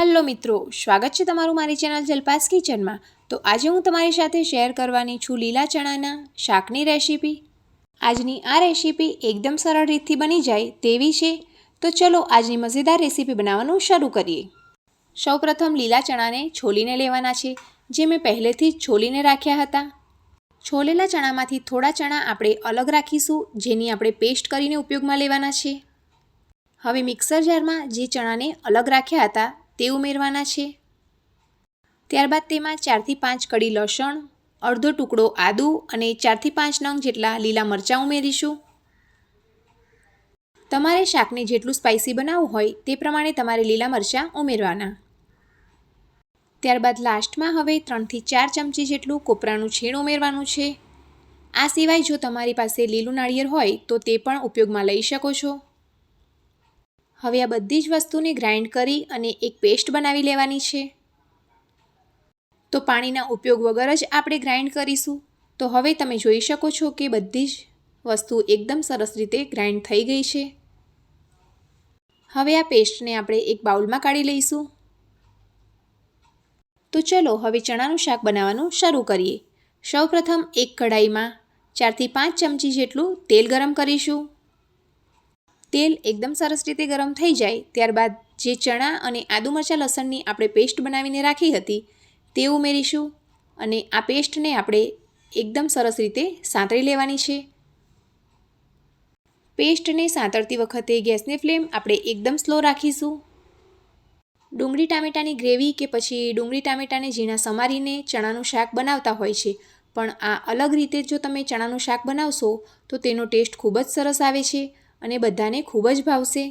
Hello મિત્રો, સ્વાગત છે તમારું મારી ચેનલ જલપાસ કિચનમાં. તો આજે હું તમારી સાથે શેર કરવાની છું લીલા ચણાના શાકની રેસીપી. આજની આ રેસીપી એકદમ સરળ રીતથી બની જાય તેવી છે. તો ચલો આજની મજેદાર રેસીપી બનાવવાનું શરૂ કરીએ. સૌપ્રથમ લીલા ચણાને છોલીને લેવાના છે, જે મેં પહેલેથી જ છોલીને રાખ્યા હતા. છોલેલા ચણામાંથી થોડા ચણા આપણે અલગ રાખીશું, જેની આપણે પેસ્ટ કરીને ઉપયોગમાં લેવાના છે. હવે મિક્સર જારમાં જે ચણાને અલગ રાખ્યા હતા તે ઉમેરવાના છે. ત્યારબાદ તેમાં ચારથી પાંચ કડી લસણ, અડધો ટુકડો આદુ અને ચારથી પાંચ નંગ જેટલા લીલા મરચાં ઉમેરીશું. તમારે શાકને જેટલું સ્પાઇસી બનાવવું હોય તે પ્રમાણે તમારે લીલા મરચાં ઉમેરવાના. ત્યારબાદ લાસ્ટમાં હવે ત્રણથી ચાર ચમચી જેટલું કોપરાનું છીણ ઉમેરવાનું છે. આ સિવાય જો તમારી પાસે લીલું નાળિયેર હોય તો તે પણ ઉપયોગમાં લઈ શકો છો. હવે આ બધી જ વસ્તુને ગ્રાઇન્ડ કરી અને એક પેસ્ટ બનાવી લેવાની છે. તો પાણીના ઉપયોગ વગર જ આપણે ગ્રાઇન્ડ કરીશું. તો હવે તમે જોઈ શકો છો કે બધી જ વસ્તુ એકદમ સરસ રીતે ગ્રાઇન્ડ થઈ ગઈ છે. હવે આ પેસ્ટને આપણે એક બાઉલમાં કાઢી લઈશું. તો ચલો હવે ચણાનું શાક બનાવવાનું શરૂ કરીએ. સૌપ્રથમ એક કઢાઈમાં ચારથી પાંચ ચમચી જેટલું તેલ ગરમ કરીશું. તેલ એકદમ સરસ રીતે ગરમ થઈ જાય, ત્યારબાદ જે ચણા અને આદુ મરચાં લસણની આપણે પેસ્ટ બનાવીને રાખી હતી, તે ઉમેરીશું અને આ પેસ્ટને આપણે એકદમ સરસ રીતે સાંતળી લેવાની છે. પેસ્ટને સાંતળતી વખતે ગેસની ફ્લેમ આપણે એકદમ સ્લો રાખીશું. ડુંગળી ટામેટાની ગ્રેવી કે પછી ડુંગળી ટામેટાને ઝીણા સમારીને ચણાનું શાક બનાવતા હોય છે, પણ આ અલગ રીતે જો તમે ચણાનું શાક બનાવશો, તો તેનો ટેસ્ટ ખૂબ જ સરસ આવે છે. અને બધાને ખૂબ જ ભાવશે.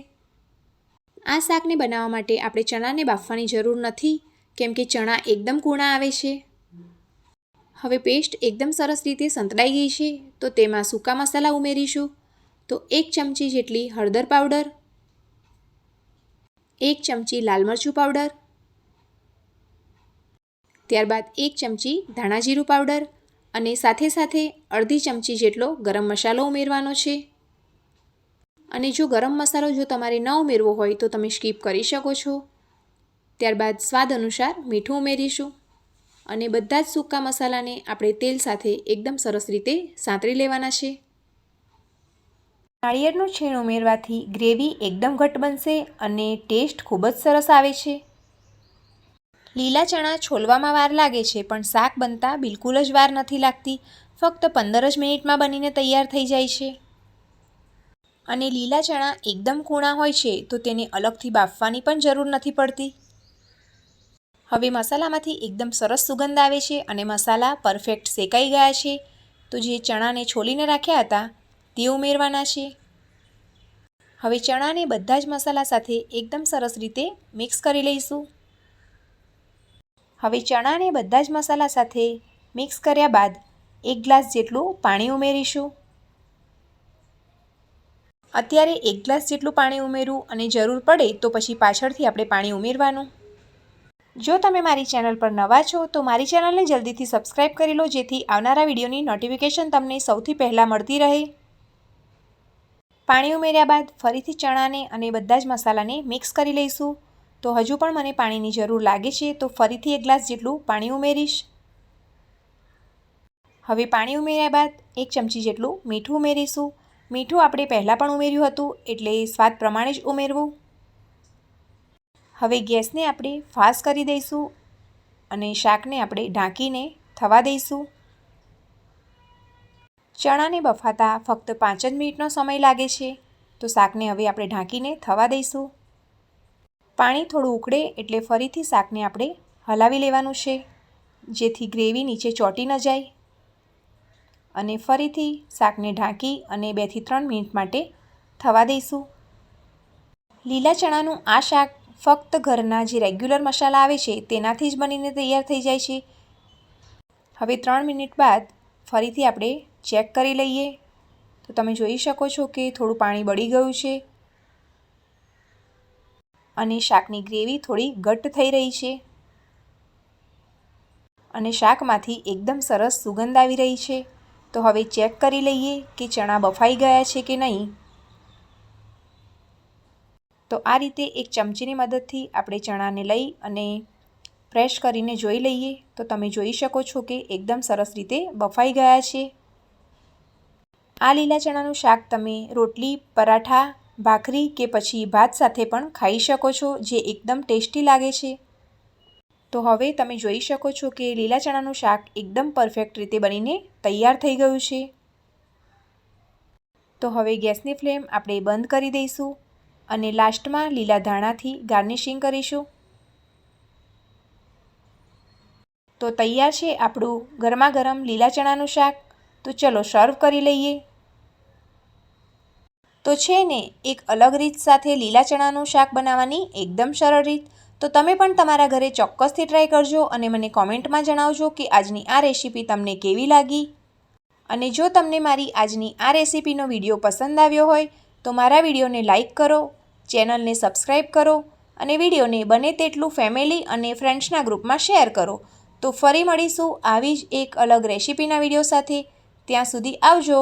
આ શાકને બનાવવા માટે આપણે ચણાને બાફવાની જરૂર નથી, કેમ કે ચણા એકદમ કૂણા આવે છે. હવે પેસ્ટ એકદમ સરસ રીતે સંતળાઈ ગઈ છે, તો તેમાં સૂકા મસાલા ઉમેરીશું. તો એક ચમચી જેટલી હળદર પાવડર, એક ચમચી લાલ મરચું પાવડર, ત્યારબાદ એક ચમચી ધાણા જીરું પાવડર અને સાથે સાથે અડધી ચમચી જેટલો ગરમ મસાલો ઉમેરવાનો છે. અને જો ગરમ મસાલો જો તમારે ન ઉમેરવો હોય તો તમે સ્કીપ કરી શકો છો. ત્યારબાદ સ્વાદ અનુસાર મીઠું ઉમેરીશું અને બધા જ સૂકા મસાલાને આપણે તેલ સાથે એકદમ સરસ રીતે સાંતળી લેવાના છે. નાળિયેરનું છીણ ઉમેરવાથી ગ્રેવી એકદમ ઘટ બનશે અને ટેસ્ટ ખૂબ જ સરસ આવે છે. લીલા ચણા છોલવામાં વાર લાગે છે પણ શાક બનતા બિલકુલ જ વાર નથી લાગતી. ફક્ત પંદર જ મિનિટમાં બનીને તૈયાર થઈ જાય છે. અને લીલા ચણા એકદમ કૂણા હોય છે, તો તેને અલગથી બાફવાની પણ જરૂર નથી પડતી. હવે મસાલામાંથી એકદમ સરસ સુગંધ આવે છે અને મસાલા પરફેક્ટ શેકાઈ ગયા છે. તો જે ચણાને છોલીને રાખ્યા હતા, તે ઉમેરવાના છે. હવે ચણાને બધા જ મસાલા સાથે એકદમ સરસ રીતે મિક્સ કરી લઈશું. હવે ચણાને બધા જ મસાલા સાથે મિક્સ કર્યા બાદ એક ગ્લાસ જેટલું પાણી ઉમેરીશું. અત્યારે એક ગ્લાસ જેટલું પાણી ઉમેરું અને જરૂર પડે તો પછી પાછળથી આપણે પાણી ઉમેરવાનું. જો તમે મારી ચેનલ પર નવા છો, તો મારી ચેનલને જલ્દીથી સબસ્ક્રાઈબ કરી લો, જેથી આવનારા વિડીયોની નોટિફિકેશન તમને સૌથી પહેલાં મળતી રહે. પાણી ઉમેર્યા બાદ ફરીથી ચણાને અને બધા જ મસાલાને મિક્સ કરી લઈશું. તો હજુ પણ મને પાણીની જરૂર લાગે છે, તો ફરીથી એક ગ્લાસ જેટલું પાણી ઉમેરીશ. હવે પાણી ઉમેર્યા બાદ એક ચમચી જેટલું મીઠું ઉમેરીશું. મીઠું આપણે પહેલાં પણ ઉમેર્યું હતું, એટલે સ્વાદ પ્રમાણે જ ઉમેરવું. હવે ગેસને આપણે ફાસ્ટ કરી દઈશું અને શાકને આપણે ઢાંકીને થવા દઈશું. ચણાને બફાતા ફક્ત પાંચ જ મિનિટનો સમય લાગે છે, તો શાકને હવે આપણે ઢાંકીને થવા દઈશું. પાણી થોડું ઉકળે એટલે ફરીથી શાકને આપણે હલાવી લેવાનું છે, જેથી ગ્રેવી નીચે ચોંટી ન જાય. અને ફરીથી શાકને ઢાંકી અને બેથી ત્રણ મિનિટ માટે થવા દઈશું. લીલા ચણાનું આ શાક ફક્ત ઘરના જે રેગ્યુલર મસાલા આવે છે, તેનાથી જ બનીને તૈયાર થઈ જાય છે. હવે ત્રણ મિનિટ બાદ ફરીથી આપણે ચેક કરી લઈએ. તો તમે જોઈ શકો છો કે થોડું પાણી બળી ગયું છે. અને શાકની ગ્રેવી થોડી ઘટ્ટ થઈ રહી છે. અને શાકમાંથી એકદમ સરસ સુગંધ આવી રહી છે. તો હવે ચેક કરી લઈએ કે ચણા બફાઈ ગયા છે કે નહીં. તો આ રીતે એક ચમચીની મદદથી આપણે ચણાને લઈ અને પ્રેસ કરીને જોઈ લઈએ. તો તમે જોઈ શકો છો કે એકદમ સરસ રીતે બફાઈ ગયા છે. આ લીલા ચણાનું શાક તમે રોટલી, પરાઠા, ભાખરી કે પછી ભાત સાથે પણ ખાઈ શકો છો, જે એકદમ ટેસ્ટી લાગે છે. તો હવે તમે જોઈ શકો છો કે લીલા ચણાનું શાક એકદમ પરફેક્ટ રીતે બનીને તૈયાર થઈ ગયું છે. તો હવે ગેસની ફ્લેમ આપણે બંધ કરી દઈશું અને લાસ્ટમાં લીલા ધાણાથી ગાર્નિશિંગ કરીશું. તો તૈયાર છે આપણું ગરમા ગરમ લીલા ચણાનું શાક. તો ચલો સર્વ કરી લઈએ. તો છે ને, એક અલગ રીત સાથે લીલા ચણાનું શાક બનાવવાની એકદમ સરળ રીત. તો તમે પણ તમારા ઘરે ચોક્કસથી ટ્રાય કરજો અને મને કોમેન્ટમાં જણાવજો કે આજની આ રેસીપી તમને કેવી લાગી. અને જો તમને મારી આજની આ રેસીપીનો વીડિયો પસંદ આવ્યો હોય, તો મારા વિડીયોને લાઇક કરો ચેનલને સબસ્ક્રાઈબ કરો અને વિડીયોને બને તેટલું ફેમિલી અને ફ્રેન્ડ્સના ગ્રુપમાં શેર કરો. તો ફરી મળીશું આવી જ એક અલગ રેસીપીના વીડિયો સાથે. ત્યાં સુધી આવજો.